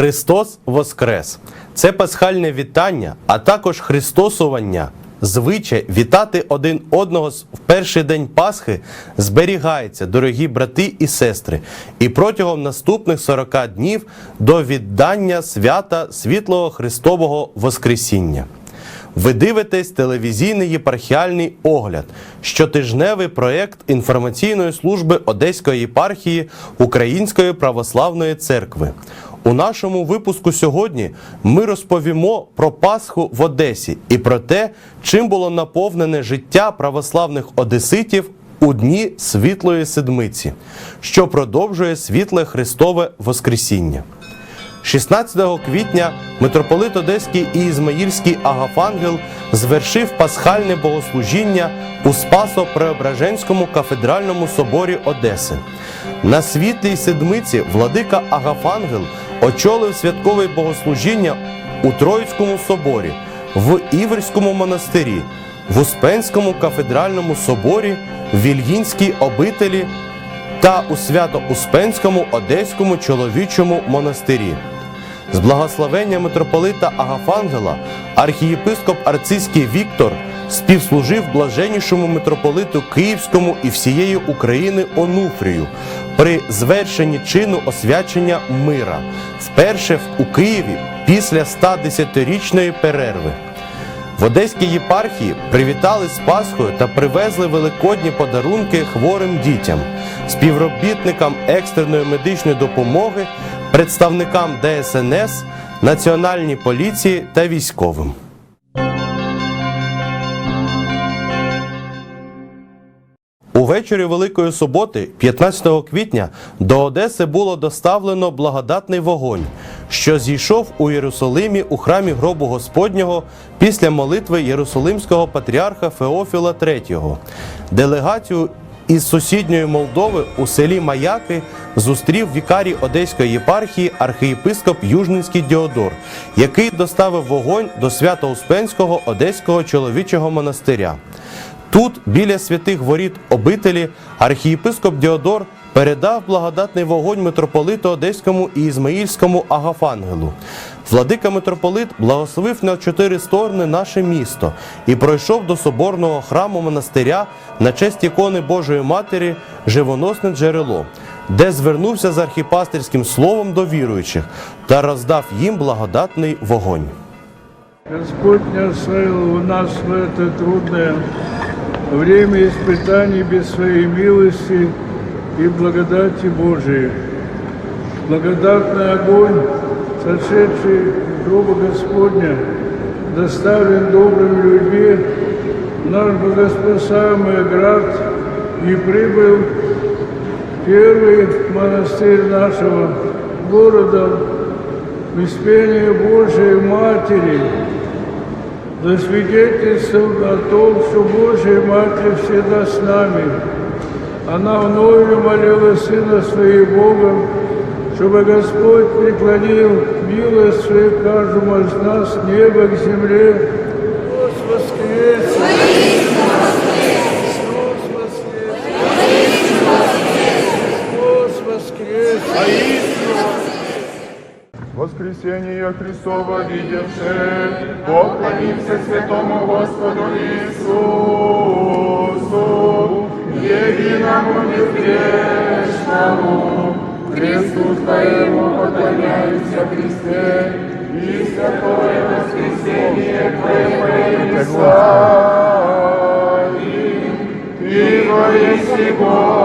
Христос Воскрес! Це пасхальне вітання, а також Христосування. Звичай вітати один одного в перший день Пасхи зберігається, дорогі брати і сестри, і протягом наступних 40 днів до віддання свята світлого Христового Воскресіння. Ви дивитесь телевізійний єпархіальний огляд, щотижневий проєкт інформаційної служби Одеської єпархії Української православної церкви. У нашому випуску сьогодні ми розповімо про Пасху в Одесі і про те, чим було наповнене життя православних одеситів у дні Світлої Седмиці, що продовжує світле Христове Воскресіння. 16 квітня митрополит Одеський і Ізмаїльський Агафангел звершив пасхальне богослужіння у Спасо-Преображенському кафедральному соборі Одеси. На світлій седмиці владика Агафангел очолив святкове богослужіння у Троїцькому соборі, в Іверському монастирі, в Успенському кафедральному соборі, в Вільгінській обителі та у Свято-Успенському Одеському чоловічому монастирі. З благословення митрополита Агафангела архієпископ Арцизький Віктор співслужив блаженнішому митрополиту Київському і всієї України Онуфрію при звершенні чину освячення мира, вперше у Києві після 110-річної перерви. В Одеській єпархії привітали з Пасхою та привезли великодні подарунки хворим дітям, співробітникам екстреної медичної допомоги, представникам ДСНС, Національній поліції та військовим. Увечері Великої суботи, 15 квітня, до Одеси було доставлено благодатний вогонь, що зійшов у Єрусалимі у храмі гробу Господнього після молитви Єрусалимського патріарха Феофіла III. Делегацію із сусідньої Молдови у селі Маяки зустрів вікарій Одеської єпархії архієпископ Южненський Діодор, який доставив вогонь до Свято-Успенського Одеського чоловічого монастиря. Тут, біля святих воріт обителі, архієпископ Діодор передав благодатний вогонь митрополиту Одеському і Ізмаїльському Агафангелу. Владика митрополит благословив на чотири сторони наше місто і пройшов до соборного храму монастиря на честь ікони Божої Матері Живоносне джерело, де звернувся з архіпастерським словом до віруючих та роздав їм благодатний вогонь. Господь не оставил у нас в это трудное время испытаний без своей милости и благодати Божией. Благодатный огонь, сошедший из гроба Господня, доставлен добрыми людьми в наш богоспасаемый град и прибыл в первый монастырь нашего города в Божией Матери, засвидетельствовал о том, что Божья Матерь всегда с нами. Она вновь умолила Сына Своего Бога, чтобы Господь преклонил милость свою каждому из нас, небо к земле. Христос воскрес! Христос воскрес! Христос воскрес! Воскресение Христова видевши, поклонимся святому Господу Иисусу, единому безгрешному, Христу Твоему поклоняемся Христе, и святое воскресение Твое славим, Ибо если Бог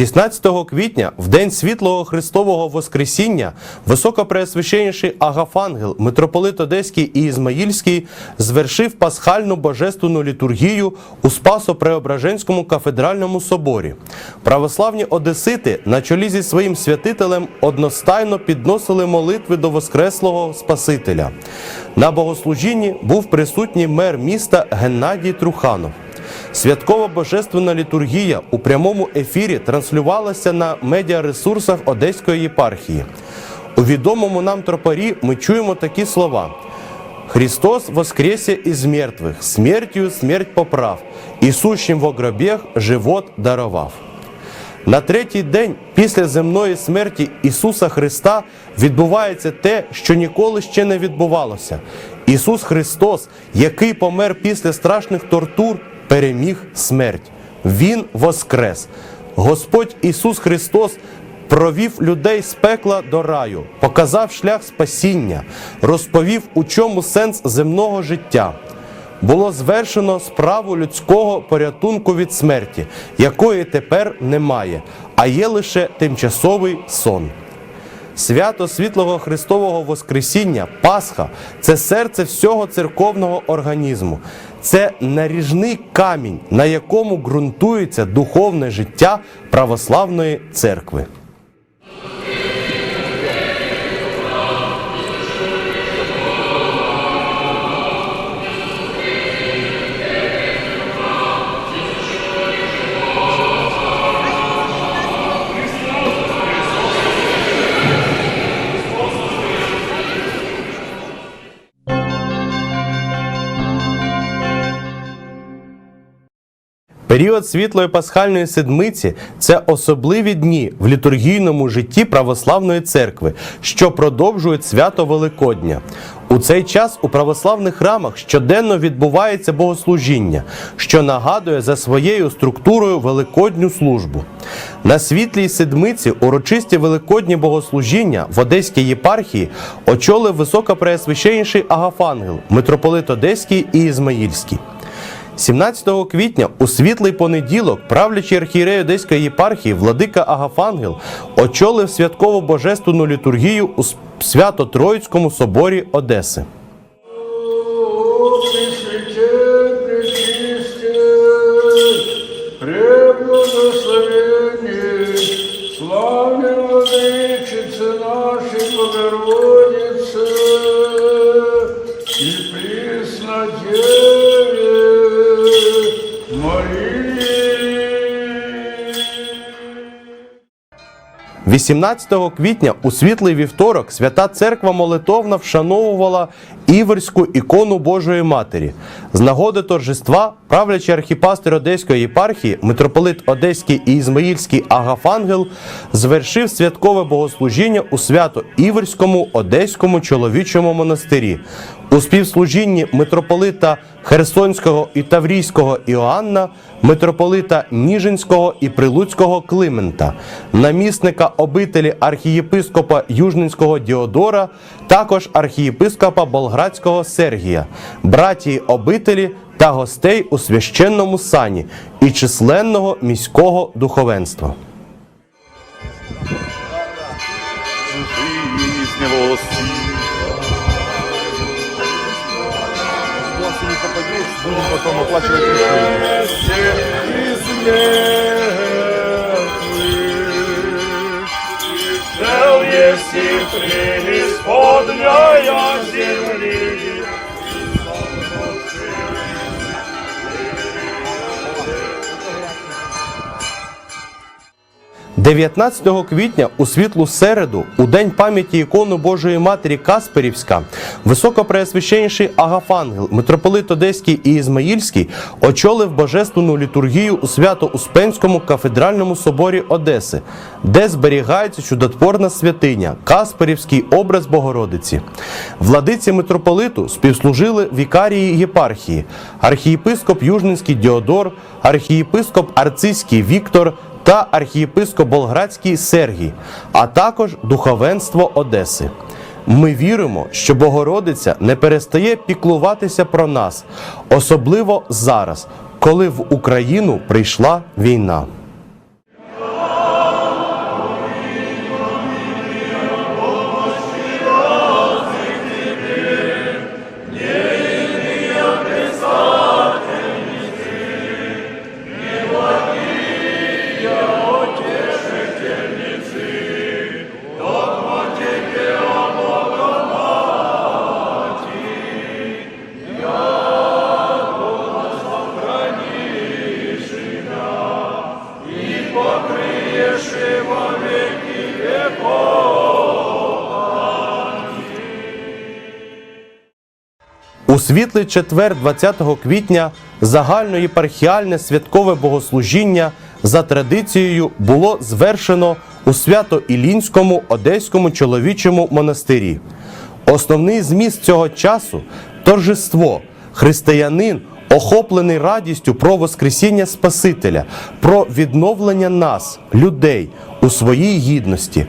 16 квітня, в день світлого Христового Воскресіння, високопреосвященніший Агафангел, митрополит Одеський і Ізмаїльський звершив пасхальну божественну літургію у Спасо-Преображенському кафедральному соборі. Православні одесити на чолі зі своїм святителем одностайно підносили молитви до Воскреслого Спасителя. На богослужінні був присутній мер міста Геннадій Труханов. Святкова божественна літургія у прямому ефірі транслювалася на медіаресурсах Одеської єпархії. У відомому нам тропарі ми чуємо такі слова: Христос воскресе из мертвых, смертью смерть поправ, і сущим во гробех живот даровав. На третій день після земної смерті Ісуса Христа відбувається те, що ніколи ще не відбувалося. Ісус Христос, який помер після страшних тортур, переміг смерть. Він воскрес. Господь Ісус Христос провів людей з пекла до раю, показав шлях спасіння, розповів, у чому сенс земного життя було звершено справу людського порятунку від смерті, якої тепер немає, а є лише тимчасовий сон. Свято світлого Христового Воскресіння, Пасха це серце всього церковного організму. Це наріжний камінь, на якому ґрунтується духовне життя православної церкви. Період світлої пасхальної седмиці це особливі дні в літургійному житті православної церкви, що продовжують свято Великодня. У цей час у православних храмах щоденно відбувається богослужіння, що нагадує за своєю структурою великодню службу. На світлій седмиці урочисті великодні богослужіння в Одеській єпархії очолив високопреосвященніший Агафангел, митрополит Одеський і Ізмаїльський. 17 квітня у світлий понеділок правлячий архієрей Одеської єпархії владика Агафангел очолив святково божественну літургію у Свято-Троїцькому соборі Одеси. 18 квітня у світлий вівторок свята церква молитовна вшановувала Іверську ікону Божої Матері. З нагоди торжества правлячий архіпастир Одеської єпархії, митрополит Одеський і Ізмаїльський Агафангел звершив святкове богослужіння у свято Іверському Одеському чоловічому монастирі. У співслужінні митрополита Херсонського і Таврійського Іоанна, митрополита Ніжинського і Прилуцького Климента, намісника обителі архієпископа Южненського Діодора, також архієпископа Болградського Сергія, братії обителі та гостей у священному сані і численного міського духовенства. Будем потом оплачивать решение. и преисподняя земли, 19 квітня у світлу середу, у день пам'яті ікони Божої Матері Касперівська, високопреосвященніший Агафангел, митрополит Одеський і Ізмаїльський очолив божественну літургію у Свято-Успенському кафедральному соборі Одеси, де зберігається чудотворна святиня, Касперівський образ Богородиці. Владиці митрополиту співслужили вікарії єпархії, архієпископ Южненський Діодор, архієпископ Арцизький Віктор та архієпископ Болградський Сергій, а також духовенство Одеси. Ми віримо, що Богородиця не перестає піклуватися про нас, особливо зараз, коли в Україну прийшла війна. Світлий четвер, 20 квітня, загальноєпархіальне святкове богослужіння за традицією було звершено у Свято-Ілінському Одеському чоловічому монастирі. Основний зміст цього часу торжество, християнин, охоплений радістю про Воскресіння Спасителя, про відновлення нас, людей, у своїй гідності.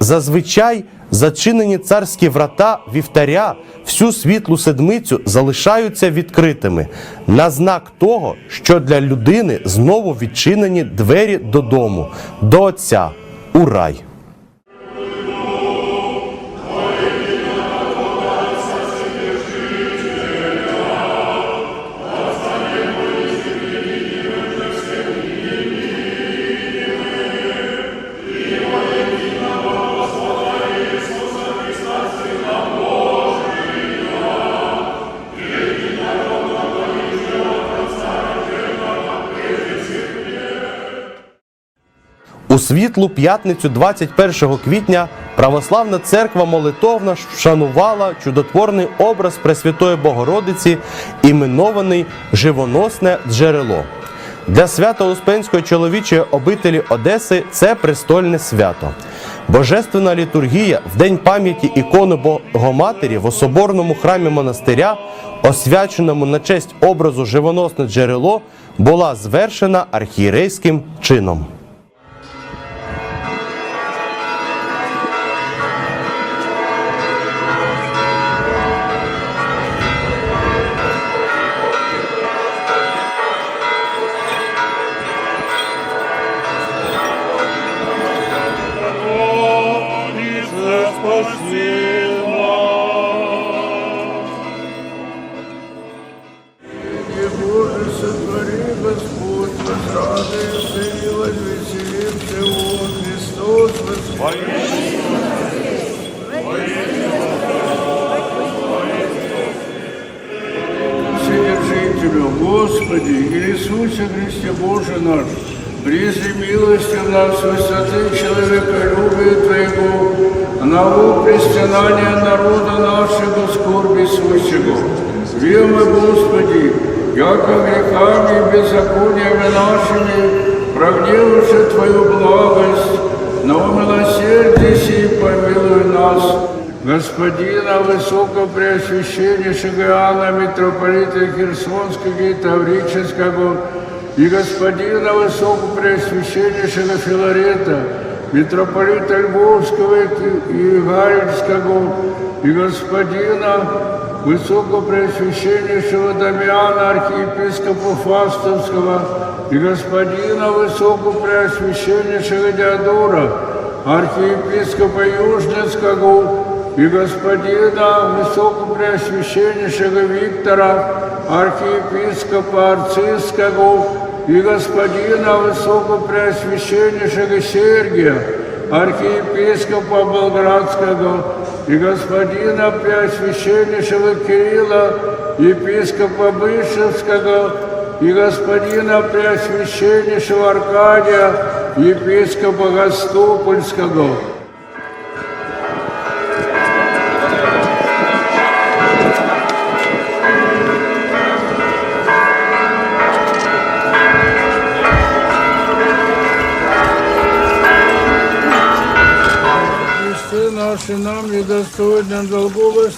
Зазвичай зачинені царські врата вівтаря всю світлу седмицю залишаються відкритими на знак того, що для людини знову відчинені двері додому, до Отця, у рай. У світлу п'ятницю 21 квітня Православна церква молитовна вшанувала чудотворний образ Пресвятої Богородиці, іменований Живоносне джерело. Для свято-успенської чоловічої обителі Одеси це престольне свято. Божественна літургія в день пам'яті ікони Богоматері в особорному храмі монастиря, освяченому на честь образу Живоносне джерело, була звершена архієрейським чином. Вседержителю, Господи, Иисусе Христе Боже наш, призи милостью нас высоты человеколюбия Твоего, на пристянания народа нашего скорби сущего. Вема, Господи, яко грехами и беззакониями нашими прогневавши Твою благость, но милосердись и помилуй нас. Господина Высокопреосвященнейшего Иоанна, митрополита Херсонского и Таврического, и господина Высокопреосвященнейшего Филарета, митрополита Львовского и Галицкого, и господина Высокопреосвященнейшего Дамиана, архиепископа Фастовского, и господина Высокопреосвященнейшего Диодора, архиепископа Южницкого, и господина Высокопреосвященнейшего Виктора, архиепископа Арцистского, и господина Высокопреосвященнейшего Сергия, архиепископа Болградского, и господина Преосвященнейшего Кирилла, епископа Бышевского, и господина Преосвященнейшего Аркадия, епископа Гостопольского. Наши нам недостойным долгово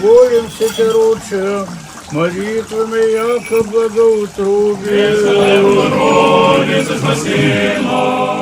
молимся короче, молитвами яко благоутрубие. Господи,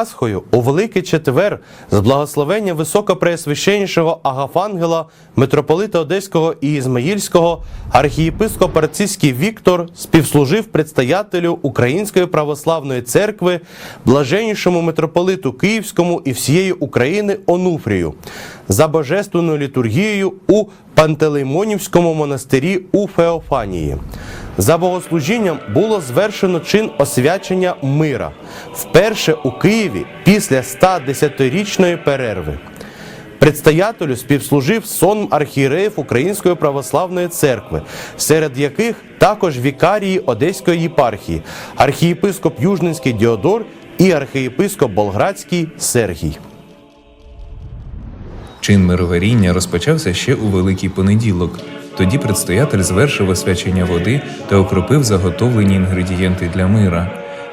Пасхою у Великий Четвер з благословення високопреосвященнішого Агафангела, митрополита Одеського і Ізмаїльського, архієпископ Арцизький Віктор співслужив предстоятелю Української православної церкви, блаженнішому митрополиту Київському і всієї України Онуфрію за божественною літургією у Пантелеймонівському монастирі у Феофанії. За богослужінням було звершено чин освячення мира вперше у Києві після 110-річної перерви. Предстоятелю співслужив сон архієреїв Української православної церкви, серед яких також вікарії Одеської єпархії, архієпископ Южненський Діодор і архієпископ Болградський Сергій. Чин мироваріння розпочався ще у Великий понеділок. Тоді предстоятель звершив освячення води та окропив заготовлені інгредієнти для мира.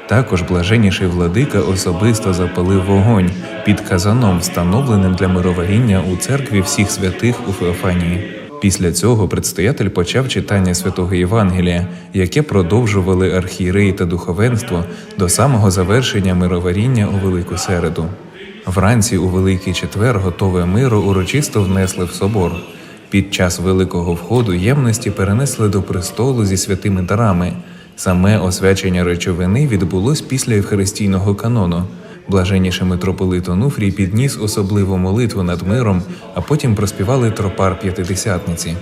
Також блаженніший владика особисто запалив вогонь під казаном, встановленим для мироваріння у церкві всіх святих у Феофанії. Після цього предстоятель почав читання святого Євангелія, яке продовжували архієреї та духовенство до самого завершення мироваріння у Велику Середу. Вранці у Великий Четвер готове миру урочисто внесли в собор. Під час великого входу ємності перенесли до престолу зі святими дарами. Саме освячення речовини відбулось після Євхаристійного канону. Блаженніший митрополит Онуфрій підніс особливу молитву над миром, а потім проспівали тропар п'ятидесятниці.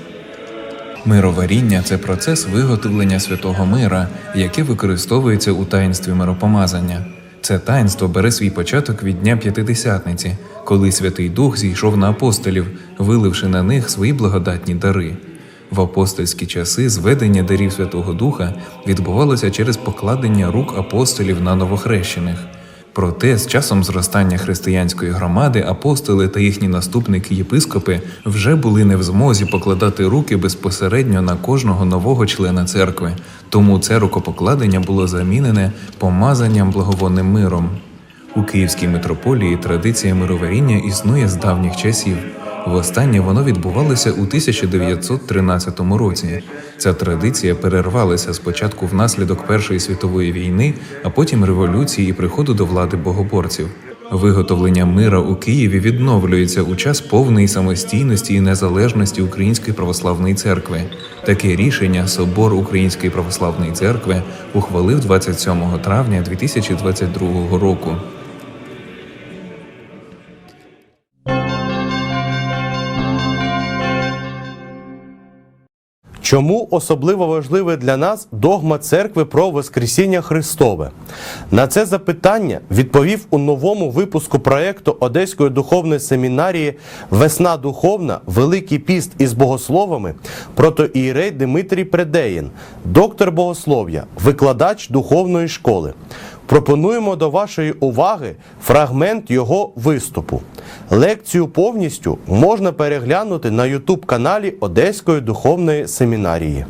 Мироваріння це процес виготовлення святого мира, яке використовується у таїнстві миропомазання. Це таїнство бере свій початок від Дня П'ятидесятниці, коли Святий Дух зійшов на апостолів, виливши на них свої благодатні дари. В апостольські часи зведення дарів Святого Духа відбувалося через покладення рук апостолів на новохрещених. Проте з часом зростання християнської громади апостоли та їхні наступники єпископи вже були не в змозі покладати руки безпосередньо на кожного нового члена церкви, тому це рукопокладення було замінене помазанням благовонним миром. У Київській митрополії традиція мироваріння існує з давніх часів. Востаннє воно відбувалося у 1913 році. Ця традиція перервалася спочатку внаслідок Першої світової війни, а потім революції і приходу до влади богоборців. Виготовлення мира у Києві відновлюється у час повної самостійності і незалежності Української православної церкви. Таке рішення Собор Української православної церкви ухвалив 27 травня 2022 року. Чому особливо важливе для нас догма церкви про Воскресіння Христове? На це запитання відповів у новому випуску проєкту Одеської духовної семінарії Весна Духовна, Великий піст із богословами протоієрей Дмитрій Предеїн, доктор богослов'я, викладач духовної школи. Пропонуємо до вашої уваги фрагмент його виступу. Лекцію повністю можна переглянути на YouTube каналі Одеської духовної семінарії.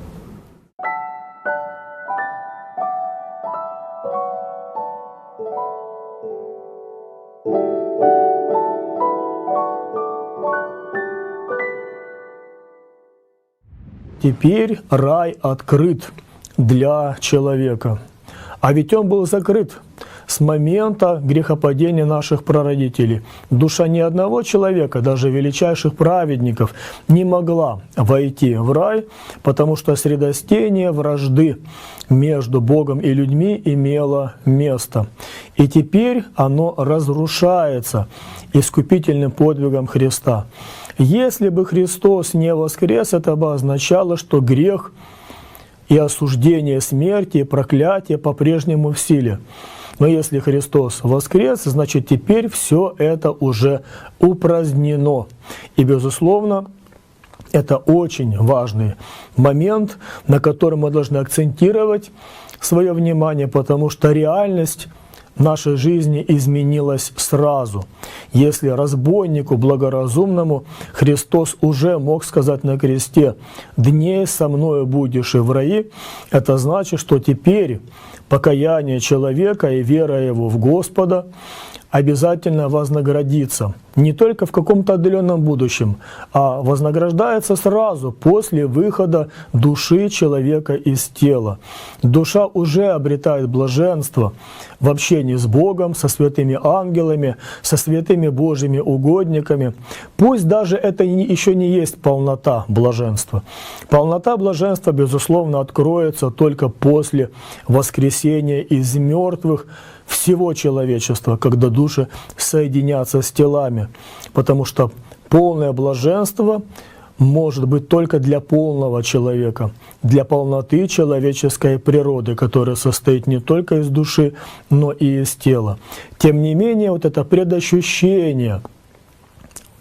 Теперь рай открыт для человека. А ведь он был закрыт с момента грехопадения наших прародителей. Душа ни одного человека, даже величайших праведников, не могла войти в рай, потому что средостение вражды между Богом и людьми имело место. И теперь оно разрушается искупительным подвигом Христа. Если бы Христос не воскрес, это бы означало, что грех и осуждение смерти, и проклятие по-прежнему в силе. Но если Христос воскрес, значит теперь все это уже упразднено. И, безусловно, это очень важный момент, на котором мы должны акцентировать свое внимание, потому что реальность нашей жизни изменилась сразу. Если разбойнику благоразумному Христос уже мог сказать на кресте «Дней со мною будешь и в раи», это значит, что теперь покаяние человека и вера его в Господа обязательно вознаградится. Не только в каком-то отдаленном будущем, а вознаграждается сразу после выхода души человека из тела. Душа уже обретает блаженство в общении с Богом, со святыми ангелами, со святыми Божьими угодниками. Пусть даже это еще не есть полнота блаженства. Полнота блаженства, безусловно, откроется только после воскресения из мертвых всего человечества, когда души соединятся с телами. Потому что полное блаженство может быть только для полного человека, для полноты человеческой природы, которая состоит не только из души, но и из тела. Тем не менее, вот это предощущение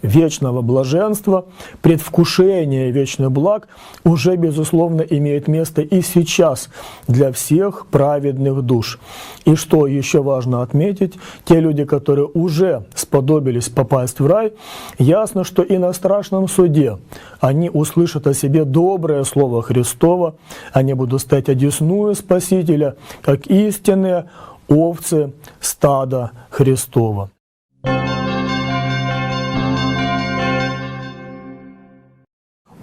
вечного блаженства, предвкушение вечных благ уже, безусловно, имеет место и сейчас для всех праведных душ. И что еще важно отметить, те люди, которые уже сподобились попасть в рай, ясно, что и на страшном суде они услышат о себе доброе слово Христово, они будут стоять одесную Спасителя, как истинные овцы стада Христова.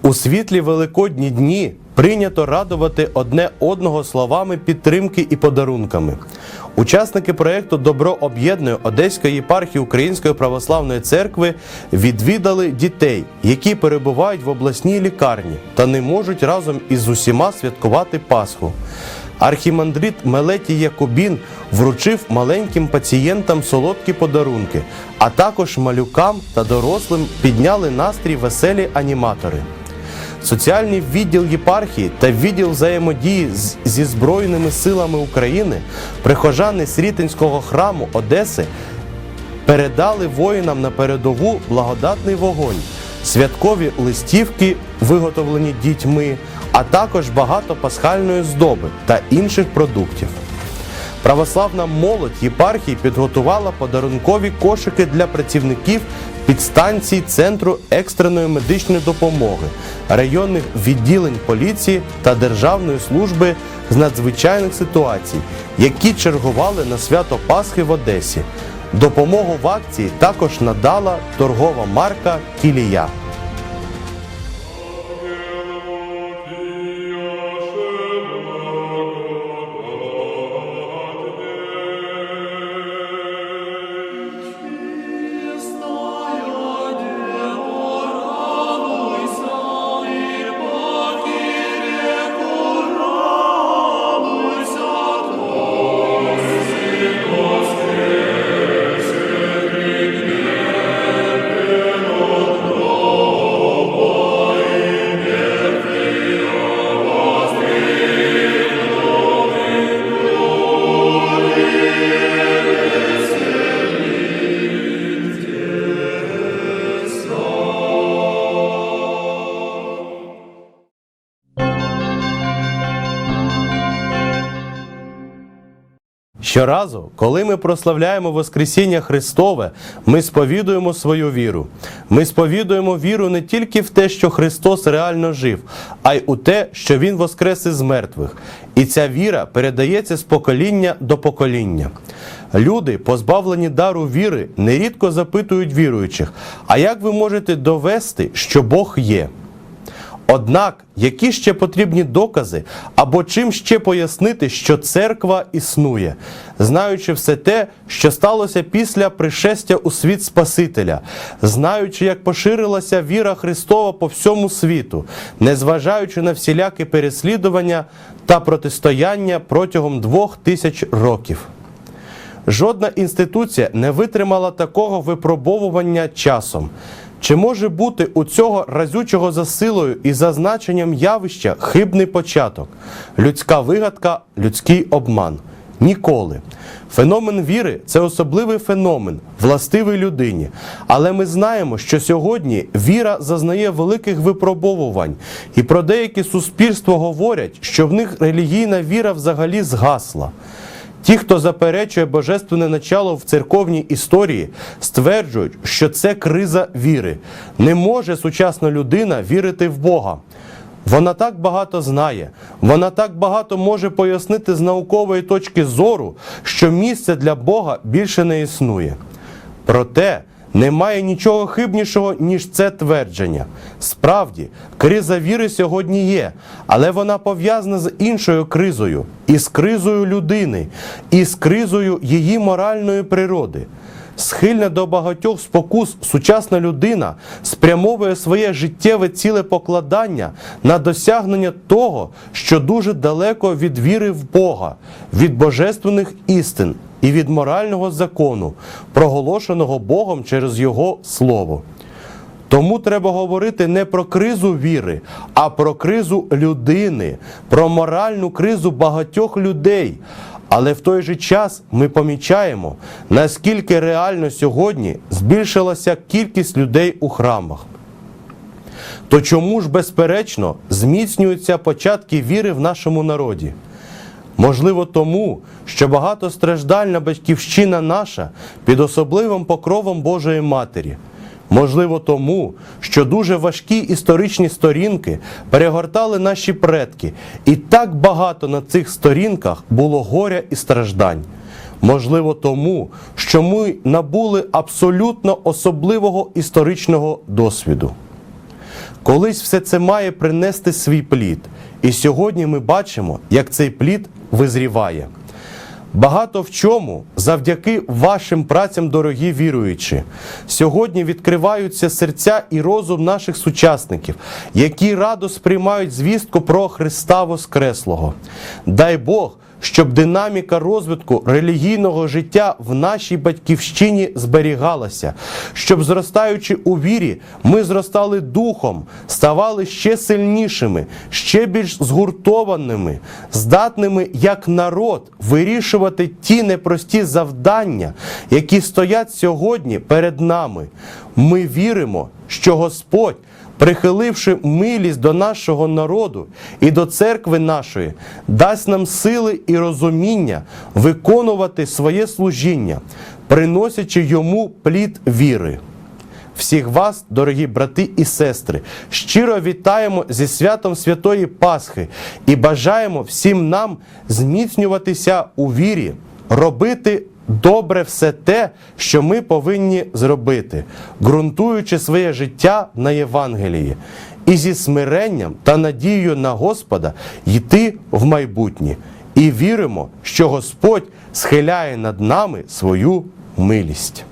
У світлі великодні дні прийнято радувати одне одного словами підтримки і подарунками. Учасники проєкту Добро об'єднує Одеської єпархії Української православної церкви відвідали дітей, які перебувають в обласній лікарні та не можуть разом із усіма святкувати Пасху. Архімандрит Мелетій Якубін вручив маленьким пацієнтам солодкі подарунки, а також малюкам та дорослим підняли настрій веселі аніматори. Соціальний відділ єпархії та відділ взаємодії зі Збройними силами України, прихожани Срітинського храму Одеси передали воїнам на передову благодатний вогонь, святкові листівки, виготовлені дітьми, а також багато пасхальної здоби та інших продуктів. Православна молодь єпархії підготувала подарункові кошики для працівників підстанцій Центру екстреної медичної допомоги, районних відділень поліції та Державної служби з надзвичайних ситуацій, які чергували на свято Пасхи в Одесі. Допомогу в акції також надала торгова марка Кілія. Щоразу, коли ми прославляємо Воскресіння Христове, ми сповідуємо свою віру. Ми сповідуємо віру не тільки в те, що Христос реально жив, а й у те, що Він воскрес із мертвих. І ця віра передається з покоління до покоління. Люди, позбавлені дару віри, нерідко запитують віруючих: а як ви можете довести, що Бог є? Однак, які ще потрібні докази, або чим ще пояснити, що церква існує, знаючи все те, що сталося після пришестя у світ Спасителя, знаючи, як поширилася віра Христова по всьому світу, незважаючи на всілякі переслідування та протистояння протягом двох тисяч років. Жодна інституція не витримала такого випробовування часом. Чи може бути у цього разючого за силою і за значенням явища хибний початок, людська вигадка, людський обман? Ніколи. Феномен віри це особливий феномен, властивий людині. Але ми знаємо, що сьогодні віра зазнає великих випробовувань, і про деякі суспільства говорять, що в них релігійна віра взагалі згасла. Ті, хто заперечує божественне начало в церковній історії, стверджують, що це криза віри. Не може сучасна людина вірити в Бога. Вона так багато знає, вона так багато може пояснити з наукової точки зору, що місця для Бога більше не існує. Проте немає нічого хибнішого, ніж це твердження. Справді, криза віри сьогодні є, але вона пов'язана з іншою кризою, із кризою людини, і з кризою її моральної природи. Схильна до багатьох спокус сучасна людина спрямовує своє життєве ціле покладання на досягнення того, що дуже далеко від віри в Бога, від божественних істин і від морального закону, проголошеного Богом через Його Слово. Тому треба говорити не про кризу віри, а про кризу людини, про моральну кризу багатьох людей. Але в той же час ми помічаємо, наскільки реально сьогодні збільшилася кількість людей у храмах. То чому ж, безперечно, зміцнюються початки віри в нашому народі? Можливо, тому, що багатостраждальна батьківщина наша під особливим покровом Божої Матері. Можливо, тому, що дуже важкі історичні сторінки перегортали наші предки, і так багато на цих сторінках було горя і страждань. Можливо, тому, що ми набули абсолютно особливого історичного досвіду. Колись все це має принести свій плід. І сьогодні ми бачимо, як цей плід визріває. Багато в чому завдяки вашим працям, дорогі віруючі, сьогодні відкриваються серця і розум наших сучасників, які радо сприймають звістку про Христа Воскреслого. Дай Бог, щоб динаміка розвитку релігійного життя в нашій батьківщині зберігалася, щоб, зростаючи у вірі, ми зростали духом, ставали ще сильнішими, ще більш згуртованими, здатними як народ вирішувати ті непрості завдання, які стоять сьогодні перед нами. Ми віримо, що Господь прихиливши милість до нашого народу і до церкви нашої, дасть нам сили і розуміння виконувати своє служіння, приносячи йому плід віри. Всіх вас, дорогі брати і сестри, щиро вітаємо зі святом Святої Пасхи і бажаємо всім нам зміцнюватися у вірі, робити добре все те, що ми повинні зробити, ґрунтуючи своє життя на Євангелії, і зі смиренням та надією на Господа йти в майбутнє. І віримо, що Господь схиляє над нами свою милість.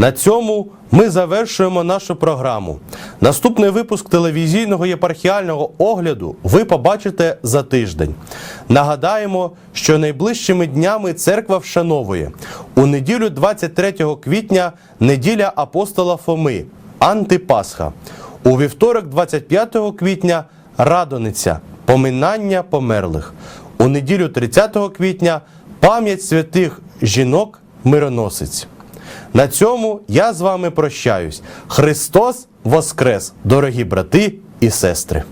На цьому ми завершуємо нашу програму. Наступний випуск телевізійного єпархіального огляду ви побачите за тиждень. Нагадаємо, що найближчими днями церква вшановує у неділю 23 квітня неділя апостола Фоми, Антипасха. У вівторок, 25 квітня, Радониця, поминання померлих. У неділю 30 квітня пам'ять святих жінок мироносиць. На цьому я з вами прощаюсь. Христос Воскрес, дорогі брати і сестри!